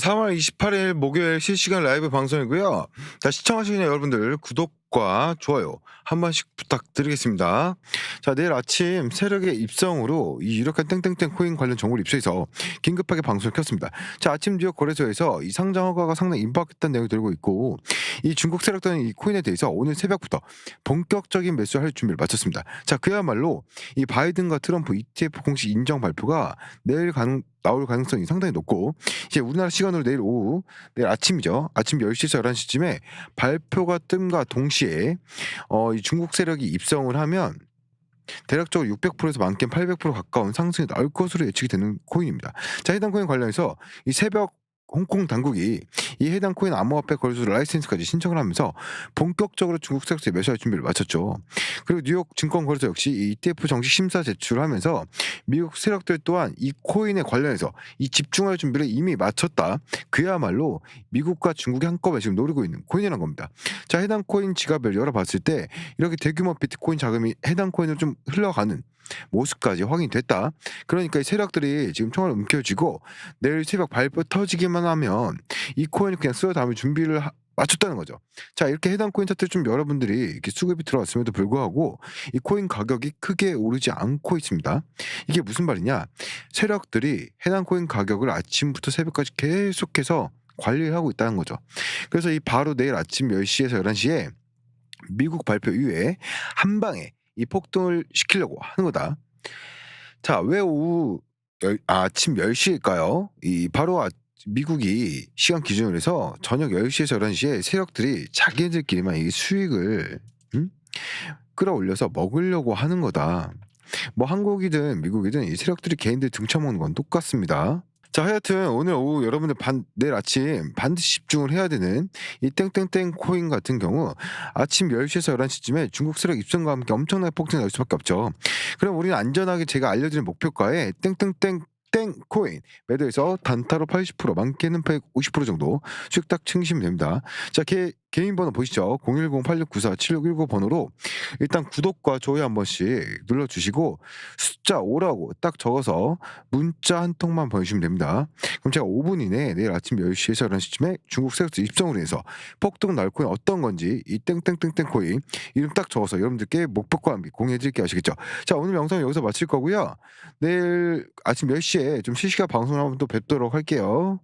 3월 28일 목요일 실시간 라이브 방송이고요. 자, 시청하시는 여러분들 구독 과 좋아요 한 번씩 부탁드리겠습니다. 자, 내일 아침 세력의 입성으로 이 유력한 땡땡땡 코인 관련 정보를 입수해서 긴급하게 방송을 켰습니다. 자, 아침 뉴욕 거래소에서 이 상장 허가가 상당히 임박했다는 내용이 들고 있고 이 중국 세력들은 이 코인에 대해서 오늘 새벽부터 본격적인 매수할 준비를 마쳤습니다. 자, 그야말로 이 바이든과 트럼프 ETF 공식 인정 발표가 내일 가능, 나올 가능성이 상당히 높고 이제 우리나라 시간으로 내일 오후 내일 아침이죠. 아침 10시에서 11시쯤에 발표가 뜸과 동시에 어, 이 중국 세력이 입성을 하면 대략적으로 600%에서 많게는 800% 가까운 상승이 나올 것으로 예측이 되는 코인입니다. 자, 해당 코인 관련해서 이 새벽 홍콩 당국이 이 해당 코인 암호화폐 거래소 라이센스까지 신청을 하면서 본격적으로 중국 세력에 매수할 준비를 마쳤죠. 그리고 뉴욕 증권거래소 역시 이 ETF 정식 심사 제출하면서 미국 세력들 또한 이 코인에 관련해서 이 집중할 준비를 이미 마쳤다. 그야말로 미국과 중국이 한꺼번에 지금 노리고 있는 코인이라는 겁니다. 자, 해당 코인 지갑을 열어봤을 때 이렇게 대규모 비트코인 자금이 해당 코인으로 좀 흘러가는 모습까지 확인이 됐다. 그러니까 이 세력들이 지금 총알 움켜쥐고 내일 새벽 발표 터지기만 하면 이 코인을 그냥 쓸어 담을 준비를 하- 마쳤다는 거죠. 자, 이렇게 해당 코인 차트 좀 여러분들이 이렇게 수급이 들어왔음에도 불구하고 이 코인 가격이 크게 오르지 않고 있습니다. 이게 무슨 말이냐? 세력들이 해당 코인 가격을 아침부터 새벽까지 계속해서 관리를 하고 있다는 거죠. 그래서 이 바로 내일 아침 10시에서 11시에 미국 발표 이후에 한 방에 이 폭등을 시키려고 하는 거다. 자, 왜 오후 열, 아, 아침 10시일까요? 이 바로 아, 미국이 시간 기준으로 해서 저녁 10시에서 11시에 세력들이 자기들끼리만 이 수익을 음? 끌어올려서 먹으려고 하는 거다. 뭐 한국이든 미국이든 이 세력들이 개인들 등쳐먹는 건 똑같습니다. 자, 하여튼 오늘 오후 여러분들 반, 내일 아침 반드시 집중을 해야 되는 이 땡땡땡 코인 같은 경우 아침 10시에서 11시쯤에 중국 세력 입성과 함께 엄청나게 폭등이 날 수밖에 없죠. 그럼 우리는 안전하게 제가 알려드린 목표가에 땡땡땡 땡 코인 매도해서 단타로 80% 많게는 150% 정도 수익 딱 챙기시면 됩니다. 자, 개, 개인 번호 보시죠. 010-8694-7619 번호로 일단 구독과 좋아요 한 번씩 눌러주시고 숫자 5라고 딱 적어서 문자 한 통만 보내주시면 됩니다. 그럼 제가 5분 이내에 내일 아침 10시에서 11시쯤에 중국 세력들 입성으로 해서 폭등 날 코인 어떤 건지 이 땡땡땡땡 코인 이름 딱 적어서 여러분들께 목표과 함께 공유해드릴게요. 아시겠죠? 자 오늘 영상 여기서 마칠 거고요. 내일 아침 10시에 좀 실시간 방송을 한번 또 뵙도록 할게요.